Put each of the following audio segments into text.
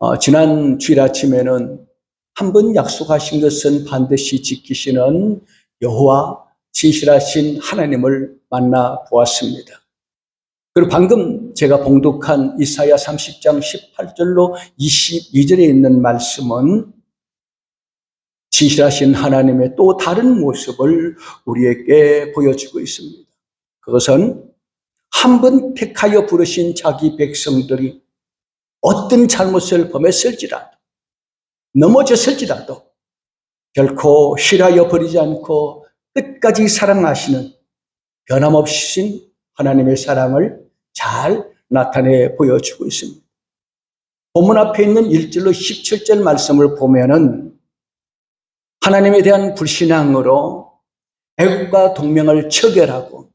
어, 지난 주일 아침에는 한 번 약속하신 것은 반드시 지키시는 여호와 진실하신 하나님을 만나 보았습니다. 그리고 방금 제가 봉독한 이사야 30장 18절로 22절에 있는 말씀은 진실하신 하나님의 또 다른 모습을 우리에게 보여주고 있습니다. 그것은 한 번 택하여 부르신 자기 백성들이 어떤 잘못을 범했을지라도 넘어졌을지라도 결코 싫어하여 버리지 않고 끝까지 사랑하시는 변함없으신 하나님의 사랑을 잘 나타내 보여주고 있습니다. 본문 앞에 있는 1절로 17절 말씀을 보면은 하나님에 대한 불신앙으로 애국과 동맹을 처결하고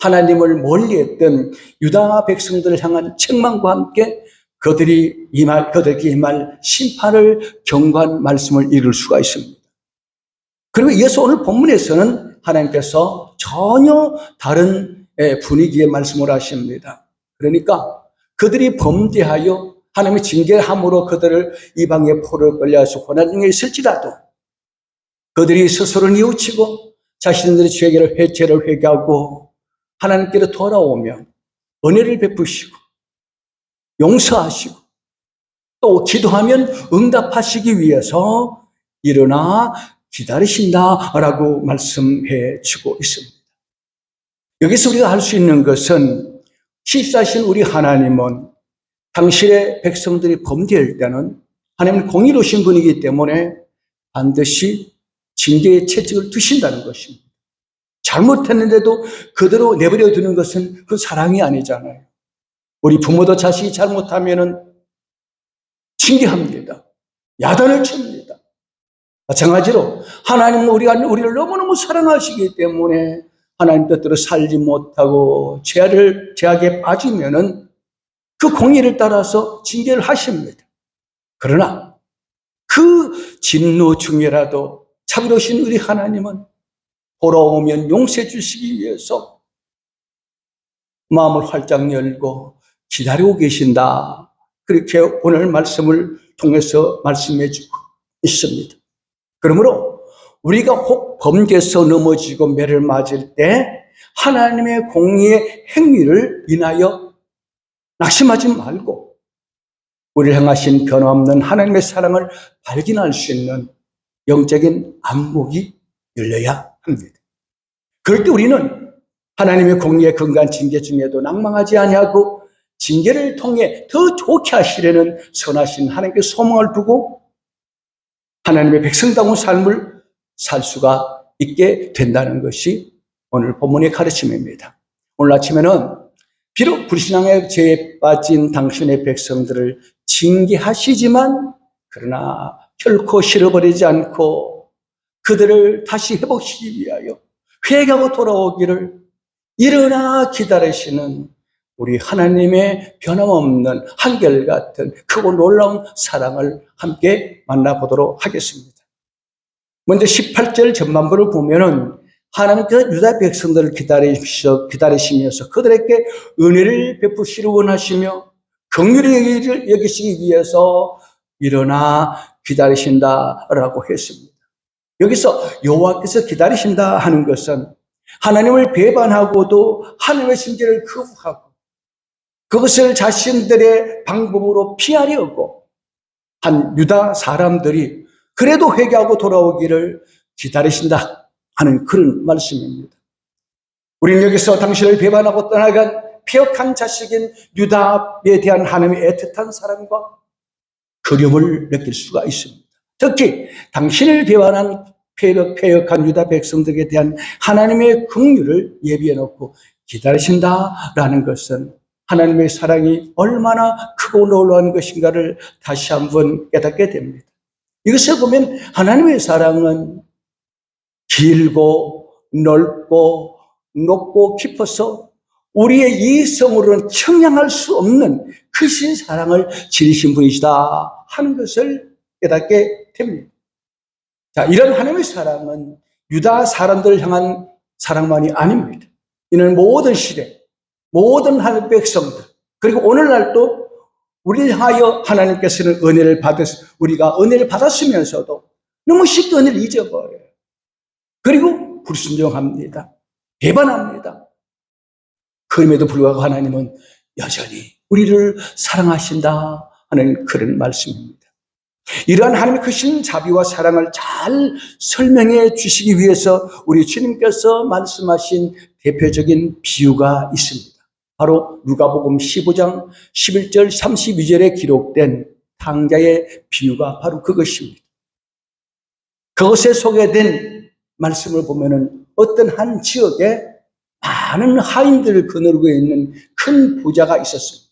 하나님을 멀리했던 유다 백성들을 향한 책망과 함께 그들이 이 말, 그들에게 임할 심판을 경고한 말씀을 읽을 수가 있습니다. 그리고 이어서 오늘 본문에서는 하나님께서 전혀 다른 예, 분위기의 말씀을 하십니다. 그러니까 그들이 범죄하여 하나님의 징계함으로 그들을 이방의 포를 걸려서 고난 중에 있을지라도 그들이 스스로 뉘우치고 자신들의 죄를 회, 죄를 회개하고 하나님께로 돌아오며 은혜를 베푸시고 용서하시고 또 기도하면 응답하시기 위해서 일어나 기다리신다라고 말씀해 주고 있습니다. 여기서 우리가 알수 있는 것은 실사신 우리 하나님은 당신의 백성들이 범죄할 때는 하나님은 공의로우신 분이기 때문에 반드시 징계의 채찍을 두신다는 것입니다. 잘못했는데도 그대로 내버려 두는 것은 그 사랑이 아니잖아요. 우리 부모도 자식이 잘못하면은 징계합니다. 야단을 칩니다. 마찬가지로 하나님은 우리가 우리를 너무너무 사랑하시기 때문에 하나님 뜻대로 살지 못하고 죄를 죄악에 빠지면은 그 공의를 따라서 징계를 하십니다. 그러나 그 진노 중에라도 참으신 우리 하나님은 돌아오면 용서해 주시기 위해서 마음을 활짝 열고 기다리고 계신다. 그렇게 오늘 말씀을 통해서 말씀해 주고 있습니다. 그러므로 우리가 혹 범죄에서 넘어지고 매를 맞을 때 하나님의 공의의 행위를 인하여 낙심하지 말고 우리를 향하신 변함없는 하나님의 사랑을 발견할 수 있는 영적인 안목이 열려야 합니다. 그럴 때 우리는 하나님의 공의의 근간 징계 중에도 낭망하지 아니하고 징계를 통해 더 좋게 하시려는 선하신 하나님께 소망을 두고 하나님의 백성다운 삶을 살 수가 있게 된다는 것이 오늘 본문의 가르침입니다. 오늘 아침에는 비록 불신앙의 죄에 빠진 당신의 백성들을 징계하시지만 그러나 결코 실어버리지 않고 그들을 다시 회복시키기 위하여 회개하고 돌아오기를 일어나 기다리시는 우리 하나님의 변함없는 한결같은 크고 놀라운 사랑을 함께 만나보도록 하겠습니다. 먼저 18절 전반부를 보면은 하나님께서 유다 백성들을 기다리시며, 기다리시면서 그들에게 은혜를 베푸시를 원하시며 긍휼히 여기시기 위해서 일어나 기다리신다라고 했습니다. 여기서 여호와께서 기다리신다 하는 것은 하나님을 배반하고도 하나님의 신계를 거부하고 그것을 자신들의 방법으로 피하려고 한 유다 사람들이 그래도 회개하고 돌아오기를 기다리신다 하는 그런 말씀입니다. 우리는 여기서 당신을 배반하고 떠나간 폐역한 자식인 유다에 대한 하나님의 애틋한 사랑과 그림을 느낄 수가 있습니다. 특히 당신을 배반한 폐역, 폐역한 유다 백성들에 대한 하나님의 긍휼을 예비해 놓고 기다리신다라는 것은 하나님의 사랑이 얼마나 크고 놀라운 것인가를 다시 한번 깨닫게 됩니다. 이것을 보면 하나님의 사랑은 길고 넓고 높고 깊어서 우리의 이성으로는 청량할 수 없는 크신 사랑을 지니신 분이시다 하는 것을 깨닫게 됩니다. 자, 이런 하나님의 사랑은 유다 사람들을 향한 사랑만이 아닙니다. 이는 모든 시대, 모든 하나님 백성들, 그리고 오늘날도 우리를 향하여 하나님께서는 은혜를 받았, 우리가 은혜를 받았으면서도 너무 쉽게 은혜를 잊어버려요. 그리고 불순종합니다. 배반합니다. 그럼에도 불구하고 하나님은 여전히 우리를 사랑하신다 하는 그런 말씀입니다. 이러한 하나님의 크신 자비와 사랑을 잘 설명해 주시기 위해서 우리 주님께서 말씀하신 대표적인 비유가 있습니다. 바로 누가복음 15장 11절 32절에 기록된 탕자의 비유가 바로 그것입니다. 그것에 소개된 말씀을 보면은 어떤 한 지역에 많은 하인들을 거느리고 있는 큰 부자가 있었습니다.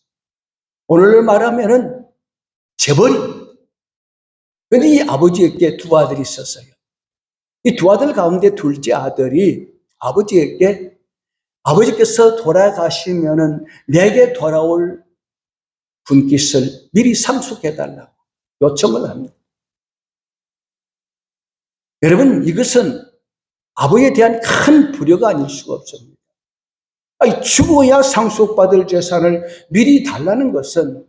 오늘 말하면은 재벌이. 근데 이 아버지에게 두 아들이 있었어요. 이 두 아들 가운데 둘째 아들이 아버지에게 아버지께서 돌아가시면은 내게 돌아올 분깃을 미리 상속해달라고 요청을 합니다. 여러분, 이것은 아버지에 대한 큰 불효가 아닐 수가 없습니다. 아니, 죽어야 상속받을 재산을 미리 달라는 것은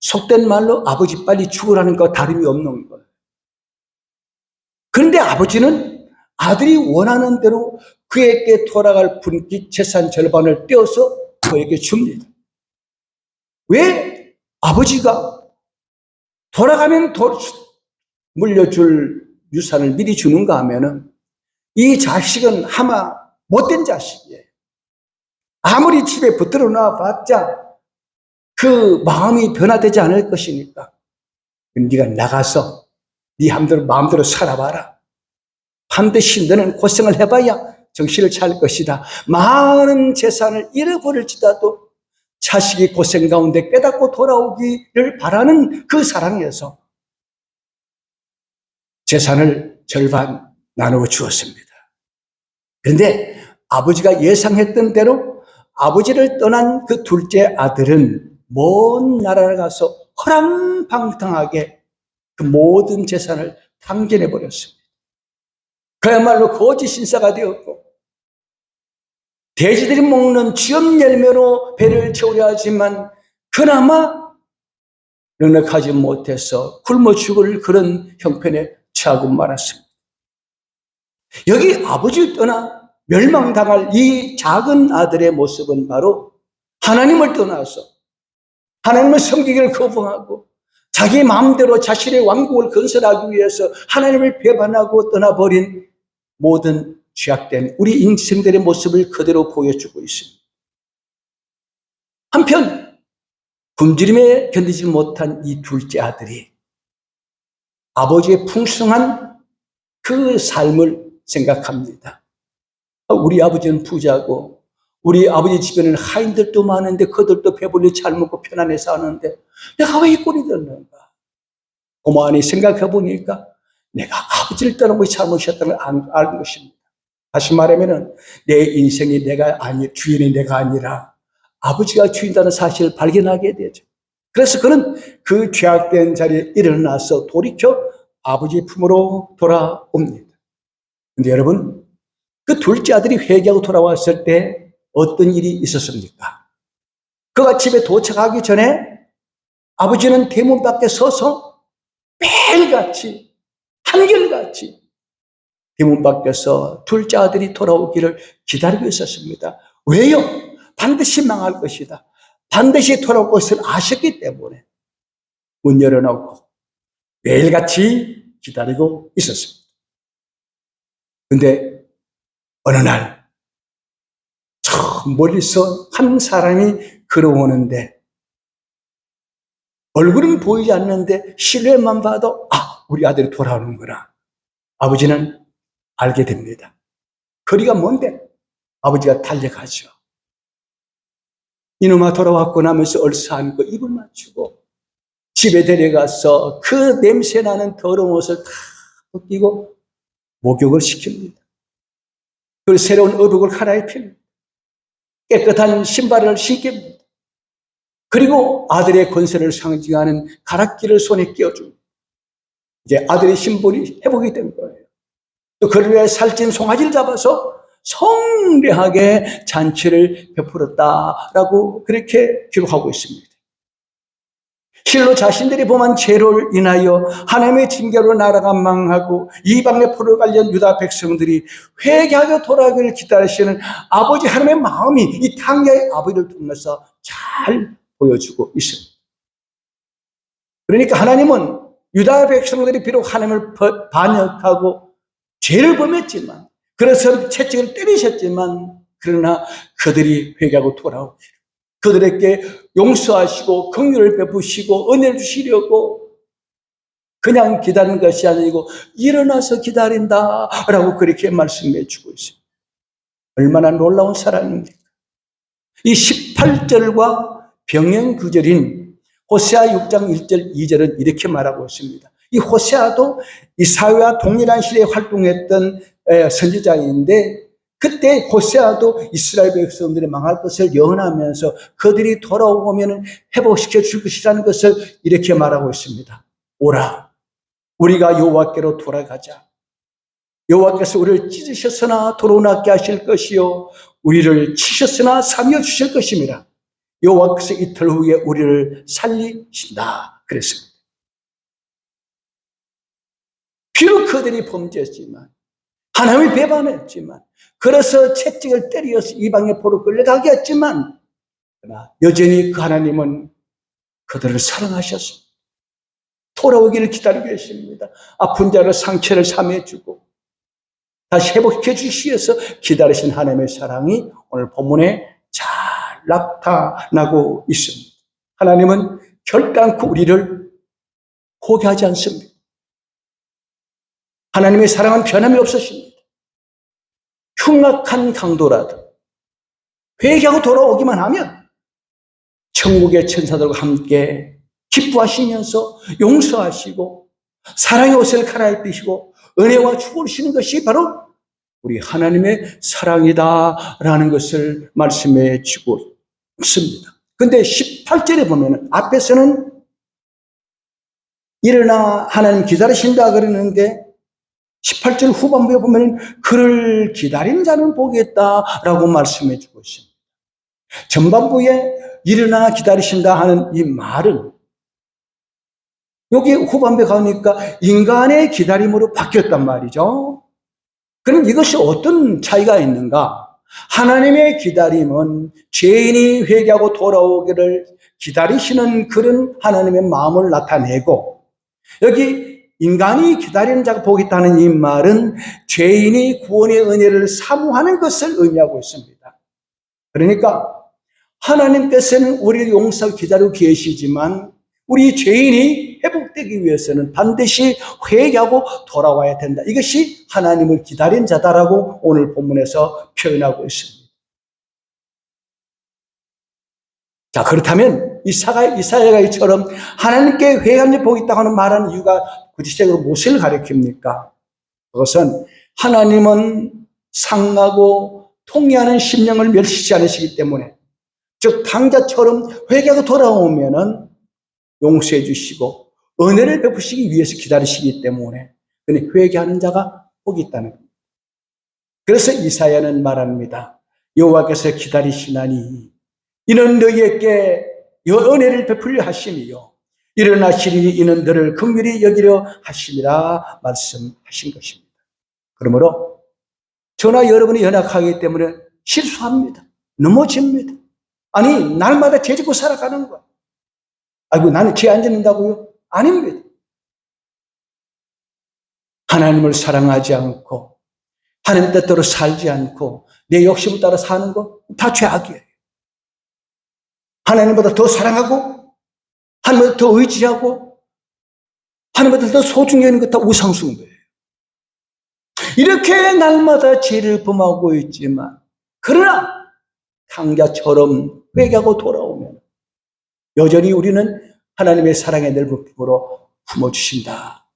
속된 말로 아버지 빨리 죽으라는 거 다름이 없는 거예요. 그런데 아버지는 아들이 원하는 대로 그에게 돌아갈 분깃 재산 절반을 떼어서 그에게 줍니다. 왜 아버지가 돌아가면 도- 물려줄 유산을 미리 주는가 하면은 이 자식은 아마 못된 자식이에요. 아무리 집에 붙들어 놔 봤자 그 마음이 변화되지 않을 것이니까 네가 나가서 네 마음대로, 마음대로 살아봐라. 반드시 너는 고생을 해봐야 정신을 차릴 것이다. 많은 재산을 잃어버릴지라도 자식이 고생 가운데 깨닫고 돌아오기를 바라는 그 사랑에서 재산을 절반 나누어 주었습니다. 그런데 아버지가 예상했던 대로 아버지를 떠난 그 둘째 아들은 먼 나라를 가서 허랑방탕하게 그 모든 재산을 탕진해 버렸습니다. 그야말로 거짓 신사가 되었고 돼지들이 먹는 쥐엄 열매로 배를 채우려 하지만 그나마 넉넉하지 못해서 굶어 죽을 그런 형편에 처하고 말았습니다. 여기 아버지를 떠나 멸망당할 이 작은 아들의 모습은 바로 하나님을 떠나서 하나님을 섬기기를 거부하고 자기 마음대로 자신의 왕국을 건설하기 위해서 하나님을 배반하고 떠나버린 모든 죄악된 우리 인생들의 모습을 그대로 보여주고 있습니다. 한편 굶주림에 견디지 못한 이 둘째 아들이 아버지의 풍성한 그 삶을 생각합니다. 우리 아버지는 부자고 우리 아버지 집에는 하인들도 많은데 그들도 배불리 잘 먹고 편안히 사는데 내가 왜 이 꼴이 됐는가? 고만히 생각해 보니까 내가 아버지를 떠난 것이 잘못이었다는 걸 알- 알 것입니다. 다시 말하면은 내 인생이 내가 아니 주인이 내가 아니라 아버지가 주인다는 사실을 발견하게 되죠. 그래서 그는 그 죄악된 자리에 일어나서 돌이켜 아버지 품으로 돌아옵니다. 근데 여러분, 그 둘째 아들이 회개하고 돌아왔을 때 어떤 일이 있었습니까? 그가 집에 도착하기 전에 아버지는 대문 밖에 서서 매일같이, 한결같이 대문 밖에서 둘째 아들이 돌아오기를 기다리고 있었습니다. 왜요? 반드시 망할 것이다. 반드시 돌아올 것을 아셨기 때문에 문 열어놓고 매일같이 기다리고 있었습니다. 근데 어느 날, 저 멀리서 한 사람이 걸어오는데, 얼굴은 보이지 않는데 실루엣만 봐도, 아, 우리 아들이 돌아오는구나. 아버지는 알게 됩니다. 거리가 먼데 아버지가 달려가죠. 이놈아 돌아왔구나 하면서 얼싸안고 입을 맞추고 집에 데려가서 그 냄새 나는 더러운 옷을 다 벗기고 목욕을 시킵니다. 그리고 새로운 의복을 갈아입힙니다. 깨끗한 신발을 신깁니다. 그리고 아들의 권세를 상징하는 가락기를 손에 끼워줍니다. 이제 아들의 신분이 회복이 된 거예요. 또 그를 위해 살찐 송아지를 잡아서 성대하게 잔치를 베풀었다라고 그렇게 기록하고 있습니다. 실로 자신들이 범한 죄를 인하여 하나님의 징계로 나라가 망하고 이방의 포를 관련 유다 백성들이 회개하여 돌아가기를 기다리시는 아버지 하나님의 마음이 이 탕야의 아버지를 통해서 잘 보여주고 있습니다. 그러니까 하나님은 유다 백성들이 비록 하나님을 버- 반역하고 죄를 범했지만 그래서 채찍을 때리셨지만 그러나 그들이 회개하고 돌아오기를 그들에게 용서하시고 긍휼을 베푸시고 은혜를 주시려고 그냥 기다리는 것이 아니고 일어나서 기다린다 라고 그렇게 말씀해 주고 있습니다. 얼마나 놀라운 사랑입니까? 이 18절과 병행 구절인 호세아 6장 1절 2절은 이렇게 말하고 있습니다. 이 호세아도 이사회와 동일한 시대에 활동했던 에, 선지자인데 그때 호세아도 이스라엘 백성들이 망할 것을 예언하면서 그들이 돌아오면 회복시켜 줄 것이라는 것을 이렇게 말하고 있습니다. 오라, 우리가 여호와께로 돌아가자. 여호와께서 우리를 찢으셨으나 돌아오게 하실 것이요, 우리를 치셨으나 살려 주실 것입니다. 여호와께서 이틀 후에 우리를 살리신다. 그랬습니다. 비록 그들이 범죄했지만 하나님을 배반했지만 그래서 채찍을 때려서 이방의 포로 끌려가게 했지만 그러나 여전히 그 하나님은 그들을 사랑하셨습니다. 돌아오기를 기다리고 계십니다. 아픈 자를 상처를 삼해주고 다시 회복해 주시기 위해서 기다리신 하나님의 사랑이 오늘 본문에 잘 나타나고 있습니다. 하나님은 결단코 우리를 포기하지 않습니다. 하나님의 사랑은 변함이 없으십니다. 흉악한 강도라도 회개하고 돌아오기만 하면 천국의 천사들과 함께 기뻐하시면서 용서하시고 사랑의 옷을 갈아입히시고 은혜와 축복을 주시는 것이 바로 우리 하나님의 사랑이다라는 것을 말씀해 주고 있습니다. 근데 18절에 보면은 앞에서는 일어나 하나님 기다리신다 그러는데 18절 후반부에 보면 그를 기다리는 자는 보겠다라고 말씀해 주고 있습니다. 전반부에 일어나 기다리신다 하는 이 말은 여기 후반부에 가니까 인간의 기다림으로 바뀌었단 말이죠. 그럼 이것이 어떤 차이가 있는가? 하나님의 기다림은 죄인이 회개하고 돌아오기를 기다리시는 그런 하나님의 마음을 나타내고 여기 인간이 기다리는 자가 보겠다는 이 말은 죄인이 구원의 은혜를 사모하는 것을 의미하고 있습니다. 그러니까 하나님께서는 우리를 용서하고 기다리고 계시지만 우리 죄인이 회복되기 위해서는 반드시 회개하고 돌아와야 된다. 이것이 하나님을 기다린 자다라고 오늘 본문에서 표현하고 있습니다. 자, 그렇다면 이사가, 이사야가 이처럼 하나님께 회개함을 보겠다고 하는 말하는 이유가 구체적으로 무엇을 가리킵니까? 그것은 하나님은 상하고 통해하는 심령을 멸시지 않으시기 때문에 즉 당자처럼 회개하고 돌아오면은 용서해 주시고 은혜를 베푸시기 위해서 기다리시기 때문에 그는 회개하는 자가 복이 있다는 겁니다. 그래서 이사야는 말합니다. 여호와께서 기다리시나니 이는 너희에게 은혜를 베풀려 하심이요 일어나시니 이는 너를 긍휼히 여기려 하심이라 말씀하신 것입니다. 그러므로 저나 여러분이 연약하기 때문에 실수합니다. 넘어집니다. 아니 날마다 죄짓고 살아가는 거야. 아이고 나는 죄 안 짓는다고요? 아닙니다. 하나님을 사랑하지 않고 하나님 뜻대로 살지 않고 내 욕심을 따라 사는 거 다 죄악이에요. 하나님보다 더 사랑하고 하나님보다 더 의지하고 하나님보다 더 소중히 여기는 것 다 우상숭배예요. 이렇게 날마다 죄를 범하고 있지만 그러나 강자처럼 회개하고 돌아오면 여전히 우리는 하나님의 사랑의 넓은 품으로 품어주신다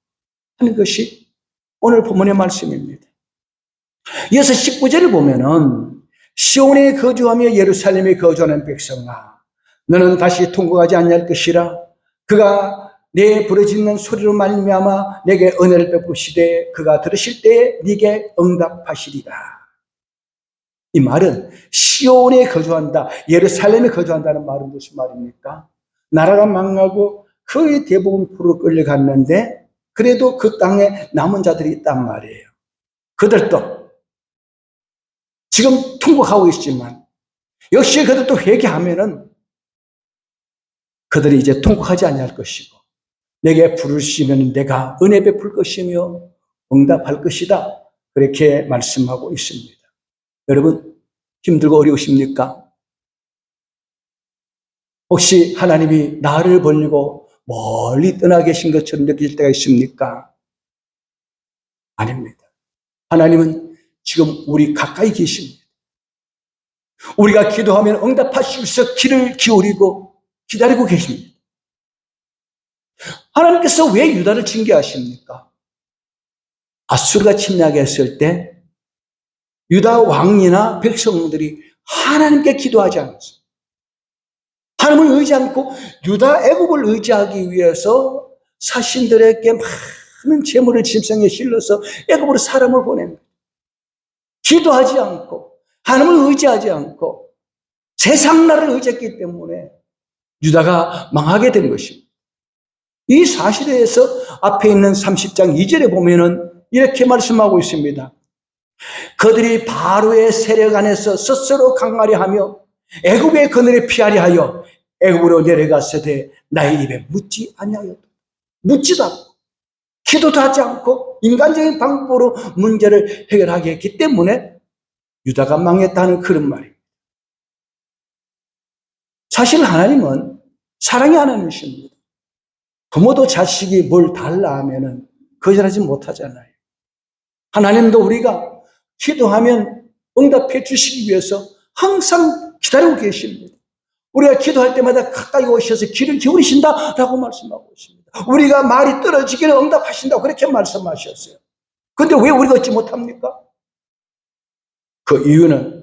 하는 것이 오늘 본문의 말씀입니다. 이어서 19절을 보면은 시온에 거주하며 예루살렘에 거주하는 백성아 너는 다시 통곡하지 아니할 것이라 그가 내 부르짖는 소리로 말미암아 내게 은혜를 베푸시되 그가 들으실 때에 네게 응답하시리라. 이 말은 시온에 거주한다, 예루살렘에 거주한다는 말은 무슨 말입니까? 나라가 망하고 거의 대부분 포로 끌려갔는데 그래도 그 땅에 남은 자들이 있단 말이에요. 그들도 지금 통곡하고 있지만 역시 그들도 회개하면은 그들이 이제 통곡하지 아니할 것이고 내게 부르시면 내가 은혜 베풀 것이며 응답할 것이다. 그렇게 말씀하고 있습니다. 여러분 힘들고 어려우십니까? 혹시 하나님이 나를 벌리고 멀리 떠나 계신 것처럼 느낄 때가 있습니까? 아닙니다. 하나님은 지금 우리 가까이 계십니다. 우리가 기도하면 응답하시면서 귀를 기울이고 기다리고 계십니다. 하나님께서 왜 유다를 징계하십니까? 아수르가 침략했을 때 유다 왕이나 백성들이 하나님께 기도하지 않았어요. 하나님을 의지 않고 유다 애국을 의지하기 위해서 사신들에게 많은 재물을 짐승에 실러서 애국으로 사람을 보냅니다. 기도하지 않고 하나님을 의지하지 않고 세상 나를 의지했기 때문에 유다가 망하게 된 것입니다. 이 사실에 대해서 앞에 있는 30장 2절에 보면은 이렇게 말씀하고 있습니다. 그들이 바로의 세력 안에서 스스로 강하려 하며 애굽의 그늘에 피하려 하여 애굽으로 내려갔으되 나의 입에 묻지 아니하였다. 묻지도 않고 기도도 하지 않고 인간적인 방법으로 문제를 해결하게 했기 때문에 유다가 망했다는 그런 말입니다. 사실 하나님은 사랑의 하나님이십니다. 부모도 자식이 뭘 달라 하면은 거절하지 못하잖아요. 하나님도 우리가 기도하면 응답해 주시기 위해서 항상 기다리고 계십니다. 우리가 기도할 때마다 가까이 오셔서 귀를 기울이신다라고 말씀하고 있습니다. 우리가 말이 떨어지기를 응답하신다고 그렇게 말씀하셨어요. 근데 왜 우리가 얻지 못합니까? 그 이유는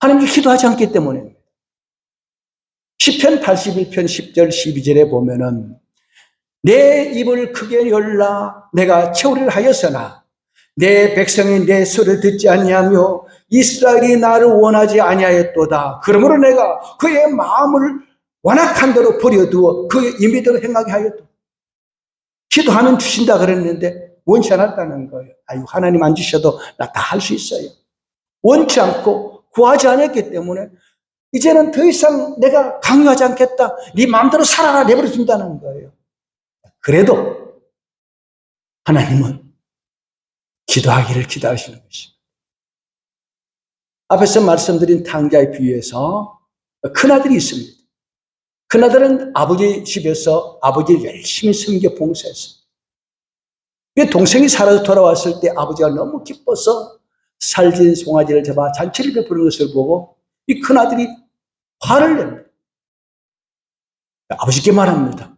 하나님께 기도하지 않기 때문입니다. 10편 81편 10절 12절에 보면은 내 입을 크게 열라 내가 채우리를 하였으나 내 백성이 내 소리를 듣지 아니하며 이스라엘이 나를 원하지 아니하였도다. 그러므로 내가 그의 마음을 완악한 대로 버려두어 그의 임의대로 행하게 하였다. 기도하면 주신다 그랬는데 원치 않았다는 거예요. 아유 하나님 안 주셔도 나 다 할 수 있어요. 원치 않고 구하지 않았기 때문에 이제는 더 이상 내가 강요하지 않겠다. 네 마음대로 살아라 내버려 둔다는 거예요. 그래도 하나님은 기도하기를 기다리시는 것입니다. 앞에서 말씀드린 탕자의 비유에서 큰아들이 있습니다. 큰아들은 아버지 집에서 아버지를 열심히 섬겨 봉사했습니다. 동생이 살아서 돌아왔을 때 아버지가 너무 기뻐서 살진 송아지를 잡아 잔치를 베푸는 것을 보고 이 큰아들이 화를 냅니다. 아버지께 말합니다.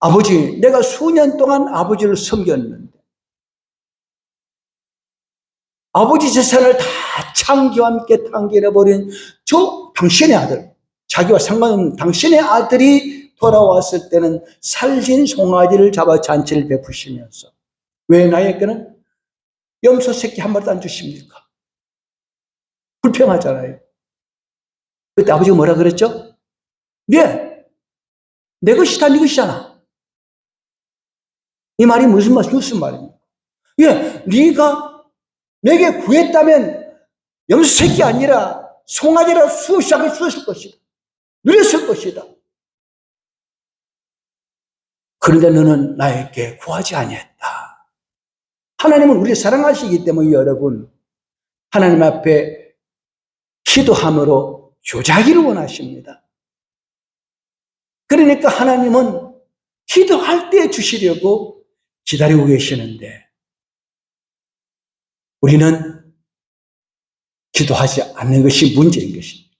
아버지, 내가 수년 동안 아버지를 섬겼는데, 아버지 재산을 다 창기와 함께 탕기해버린 저 당신의 아들, 자기와 상관없는 당신의 아들이 돌아왔을 때는 살진 송아지를 잡아 잔치를 베푸시면서, 왜 나에게는 염소 새끼 한 마리도 안 주십니까? 불평하잖아요. 그때 아버지가 뭐라 그랬죠? 네, 내 것이 다 네 것이잖아. 이 말이 무슨 말, 무슨 말입니까? 예, 네가 내게 구했다면 염소 새끼 아니라 송아지라 수시하게 주었을 것이다. 누렸을 것이다. 그런데 너는 나에게 구하지 아니했다. 하나님은 우리 사랑하시기 때문에 여러분 하나님 앞에 기도함으로 조자기를 원하십니다. 그러니까 하나님은 기도할 때 주시려고 기다리고 계시는데 우리는 기도하지 않는 것이 문제인 것입니다.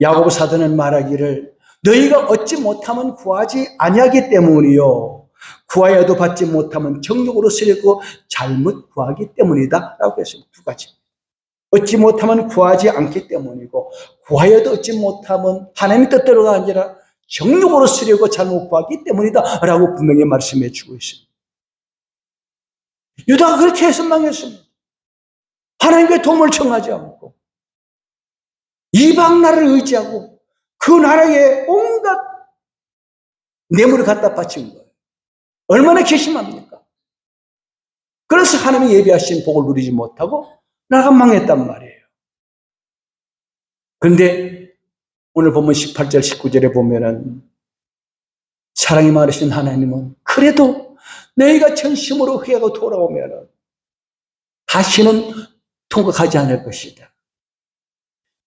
야고보 사도는 말하기를 너희가 얻지 못하면 구하지 아니하기 때문이요 구하여도 받지 못하면 정욕으로 쓰려고 잘못 구하기 때문이다 라고 했습니다. 두 가지. 얻지 못하면 구하지 않기 때문이고 구하여도 얻지 못하면 하나님의 뜻대로가 아니라 정욕으로 쓰려고 잘못 구하기 때문이다 라고 분명히 말씀해 주고 있습니다. 유다가 그렇게 해서 망했습니다. 하나님께 도움을 청하지 않고 이방 나라를 의지하고 그 나라에 온갖 뇌물을 갖다 바친 거예요. 얼마나 괘씸합니까? 그래서 하나님이 예비하신 복을 누리지 못하고 나라가 망했단 말이에요. 그런데 오늘 보면 18절, 19절에 보면은 사랑이 많으신 하나님은 그래도 너희가 전심으로 회하고 돌아오면은 다시는 통곡하지 않을 것이다.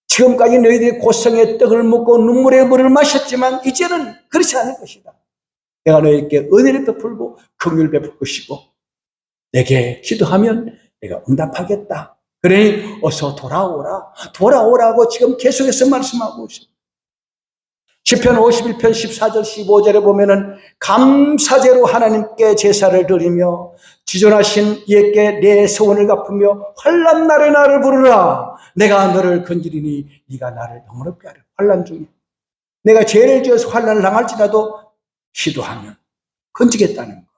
지금까지 너희들이 고성의 떡을 먹고 눈물의 물을 마셨지만 이제는 그렇지 않을 것이다. 내가 너희에게 은혜를 베풀고 긍휼을 베풀 것이고 내게 기도하면 내가 응답하겠다. 그러니 어서 돌아오라. 돌아오라고 지금 계속해서 말씀하고 있습니다. 10편 51편 14절 15절에 보면은 감사제로 하나님께 제사를 드리며 지존하신 이에게 내 소원을 갚으며 환란 날에 나를 부르라 내가 너를 건지리니 네가 나를 영원롭게 하라 환란 중에 내가 죄를 지어서 환란을 당할지라도 기도하면 건지겠다는 거예요.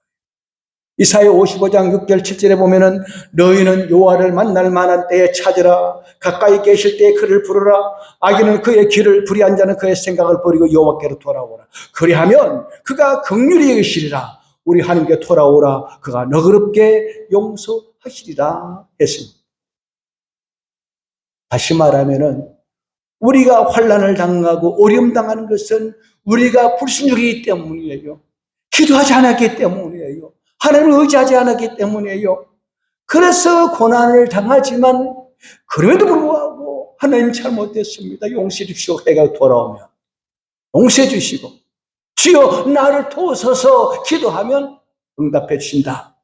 이사야 55장 6절 7절에 보면은 너희는 여호와를 만날 만한 때에 찾으라. 가까이 계실 때에 그를 부르라. 악인은 그의 길을 불의한 자는 그의 생각을 버리고 여호와께로 돌아오라. 그리하면 그가 극률히 여기시리라. 우리 하나님께 돌아오라. 그가 너그럽게 용서하시리라 했습니다. 다시 말하면은 우리가 환란을 당하고 어려움 당하는 것은 우리가 불순종이기 때문이에요 기도하지 않았기 때문이에요 하나님을 의지하지 않았기 때문이에요 그래서 고난을 당하지만 그럼에도 불구하고 하나님 잘못됐습니다. 용서해 주시오. 해가 돌아오면 용서해 주시고 주여 나를 도우소서 기도하면 응답해 주신다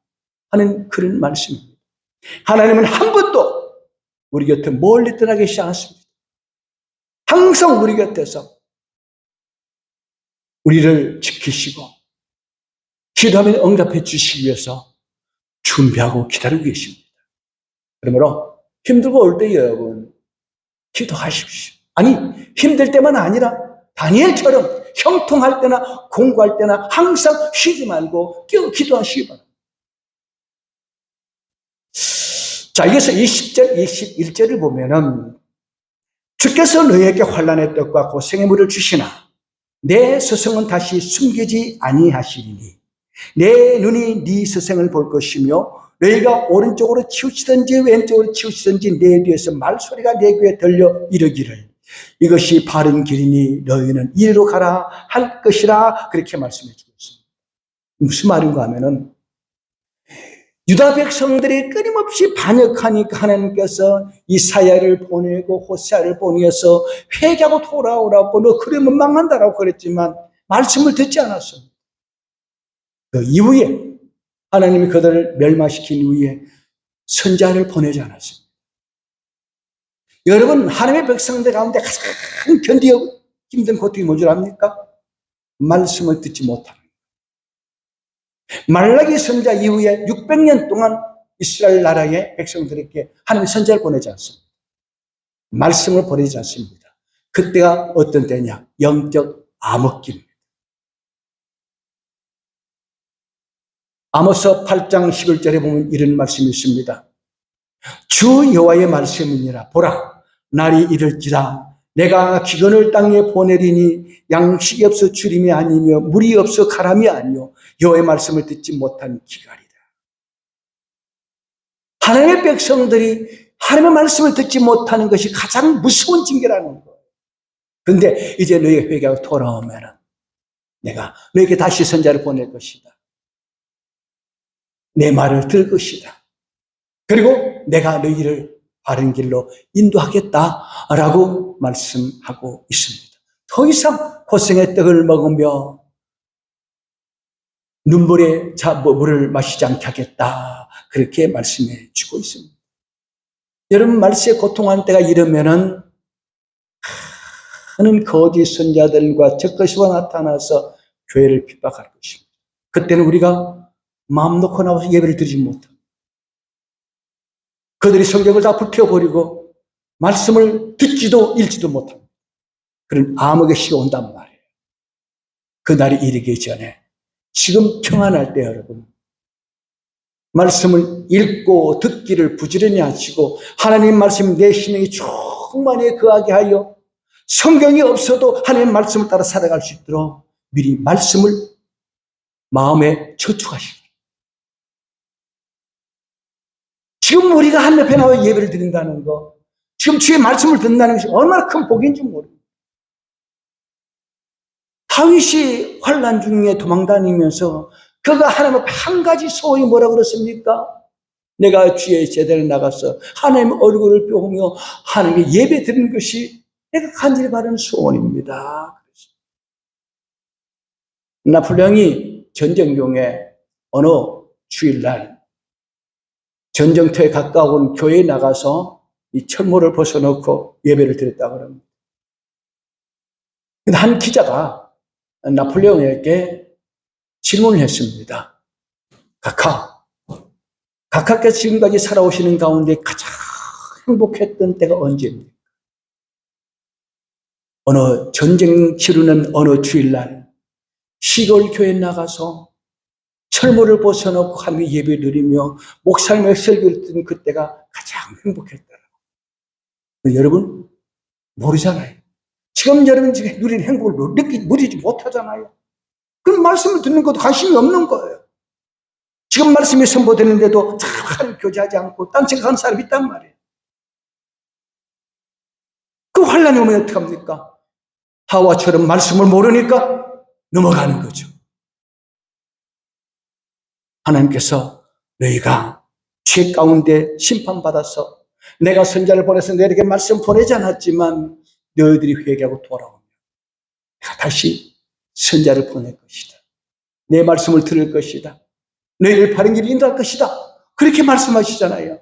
하는 그런 말씀입니다. 하나님은 한 번도 우리 곁에 멀리 떠나 계시지 않습니다. 항상 우리 곁에서 우리를 지키시고 기도하면 응답해 주시기 위해서 준비하고 기다리고 계십니다. 그러므로 힘들고 올 때 여러분 기도하십시오. 아니 힘들 때만 아니라 다니엘처럼 형통할 때나 공부할 때나 항상 쉬지 말고 끼어 기도하시기 바랍니다. 자, 여기서 20절, 21절을 보면은 주께서 너희에게 환란의 떡과 고생의 물을 주시나 내 스승은 다시 숨기지 아니하시리니 내 눈이 네 스승을 볼 것이며 너희가 오른쪽으로 치우치든지 왼쪽으로 치우치든지 내 뒤에서 말소리가 내 귀에 들려 이르기를 이것이 바른 길이니 너희는 이리로 가라 할 것이라 그렇게 말씀해 주고 있습니다. 무슨 말인가 하면은 유다 백성들이 끊임없이 반역하니까 하나님께서 이사야를 보내고 호세아를 보내서 회개하고 돌아오라고 너 그러면 망한다라고 그랬지만 말씀을 듣지 않았습니다. 그 이후에 하나님이 그들을 멸망시킨 이후에 선자를 보내지 않았습니다. 여러분 하나님의 백성들 가운데 가장 견디기 힘든 고통이 뭔지 압니까? 말씀을 듣지 못하는 말라기 선자 이후에 600년 동안 이스라엘 나라의 백성들에게 하나님 선자를 보내지 않습니다. 말씀을 보내지 않습니다. 그때가 어떤 때냐? 영적 암흑기입니다. 아모스 8장 11절에 보면 이런 말씀이 있습니다. 주 여호와의 말씀이니라 보라 날이 이를지라 내가 기근을 땅에 보내리니 양식이 없어 주림이 아니며 물이 없어 가람이 아니요 여호와의 말씀을 듣지 못한 기갈이다. 하나님의 백성들이 하나님의 말씀을 듣지 못하는 것이 가장 무서운 징계라는 거예요. 그런데 이제 너희가 회개하고 돌아오면 내가 너에게 다시 선자를 보낼 것이다. 내 말을 들 것이다. 그리고 내가 너희를 바른 길로 인도하겠다라고 말씀하고 있습니다. 더 이상 고생의 떡을 먹으며 눈물에 뭐 물을 마시지 않게 하겠다. 그렇게 말씀해 주고 있습니다. 여러분 말세에 고통하는 때가 이러면은 많은 거짓 선자들과 적그리스도가 나타나서 교회를 핍박할 것입니다. 그때는 우리가 마음 놓고 나와서 예배를 드리지 못합니다. 그들이 성경을 다 불태워버리고 말씀을 듣지도 읽지도 못합니다. 그런 암흑의 시가 온단 말이에요. 그 날이 이르기 전에 지금 평안할 때 여러분 말씀을 읽고 듣기를 부지런히 하시고 하나님 말씀 내 심령이 충만히 거하게 하여 성경이 없어도 하나님의 말씀을 따라 살아갈 수 있도록 미리 말씀을 마음에 저축하시고 지금 우리가 앞에 나와 예배를 드린다는 거, 지금 주의 말씀을 듣는다는 것이 얼마나 큰 복인지 모릅니다. 다윗이 환란 중에 도망다니면서 그가 하나님 앞에 한 가지 소원이 뭐라 그랬습니까? 내가 주의 제대로 나가서 하나님의 얼굴을 보며 하나님의 예배 드리는 것이 내가 간절히 바라는 소원입니다. 나폴레옹이 전쟁 중에 어느 주일날 전쟁터에 가까운 교회에 나가서 이 철모를 벗어놓고 예배를 드렸다고 합니다. 근데 한 기자가 나폴레옹에게 질문을 했습니다. 각하, 각하께서 지금까지 살아오시는 가운데 가장 행복했던 때가 언제입니까? 어느 전쟁 치르는 어느 주일날 시골 교회에 나가서 철모를 벗어놓고 하나님의 예배를 드리며 목사님의 설교를 듣는 그때가 가장 행복했더라고요. 여러분 모르잖아요. 지금 여러분 지금 누리는 행복을 느끼, 누리지 못하잖아요. 그럼 말씀을 듣는 것도 관심이 없는 거예요. 지금 말씀이 선포되는데도 잘 교제하지 않고 딴 생각하는 사람이 있단 말이에요. 그 환란이 오면 어떡합니까? 하와처럼 말씀을 모르니까 넘어가는 거죠. 하나님께서 너희가 죄 가운데 심판받아서 내가 선자를 보내서 너희에게 말씀 보내지 않았지만 너희들이 회개하고 돌아오면 내가 다시 선자를 보낼 것이다. 내 말씀을 들을 것이다. 너희를 바른 길을 인도할 것이다. 그렇게 말씀하시잖아요.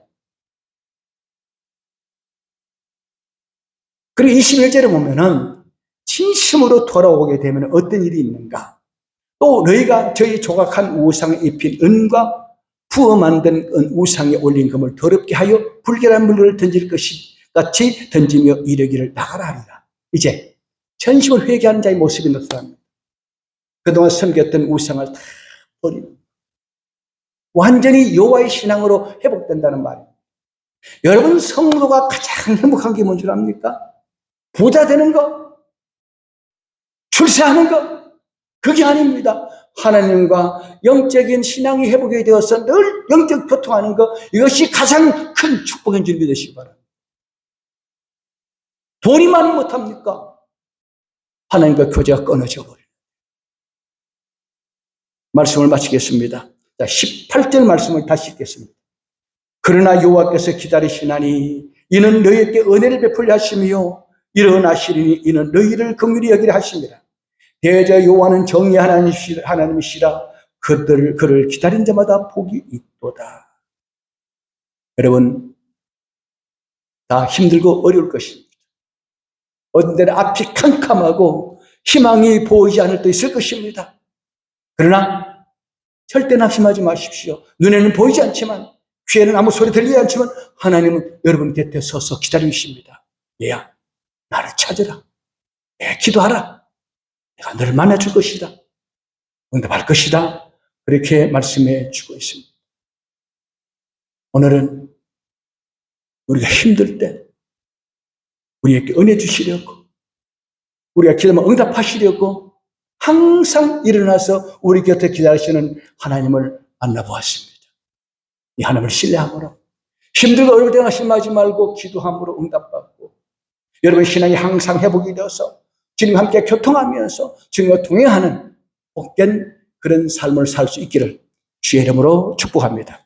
그리고 21절에 보면은 진심으로 돌아오게 되면 어떤 일이 있는가? 또 너희가 저희 조각한 우상에 입힌 은과 부어 만든 은 우상에 올린 금을 더럽게 하여 불결한 물을 던질 것이 같이 던지며 이르기를 나가라 하리라. 이제 전심을 회개하는 자의 모습이 나타납니다. 그동안 섬겼던 우상을 다 버리는 완전히 여호와의 신앙으로 회복된다는 말이에요. 여러분 성도가 가장 행복한 게 뭔 줄 압니까? 부자 되는 거, 출세하는 거, 그게 아닙니다. 하나님과 영적인 신앙이 회복이 되어서 늘 영적 교통하는 것, 이것이 가장 큰 축복인 줄 믿으시기 바랍니다. 돈이 많이 못합니까? 하나님과 교제가 끊어져 버려요. 말씀을 마치겠습니다. 자, 18절 말씀을 다시 읽겠습니다. 그러나 여호와께서 기다리시나니 이는 너희에게 은혜를 베풀려 하시며 일어나시리니 이는 너희를 긍휼히 여기려 하십니다. 대저 여호와는 정의 하나님이시라, 그들을 그를 기다린 자마다 복이 있도다. 여러분 다 힘들고 어려울 것입니다. 어떤 때는 앞이 캄캄하고 희망이 보이지 않을 때 있을 것입니다. 그러나 절대 낙심하지 마십시오. 눈에는 보이지 않지만 귀에는 아무 소리 들리지 않지만 하나님은 여러분 곁에 서서 기다리십니다. 얘야 나를 찾으라. 내 기도하라. 내가 너를 만나줄 것이다. 응답할 것이다. 그렇게 말씀해 주고 있습니다. 오늘은 우리가 힘들 때 우리에게 은혜 주시려고 우리가 기도하면 응답하시려고 항상 일어나서 우리 곁에 기다리시는 하나님을 만나보았습니다. 이 하나님을 신뢰함으로 힘들고 어려울 때 낙심하지 말고 기도함으로 응답받고 여러분 신앙이 항상 회복이 되어서 주님과 함께 교통하면서 주님과 동행하는 복된 그런 삶을 살 수 있기를 주의 이름으로 축복합니다.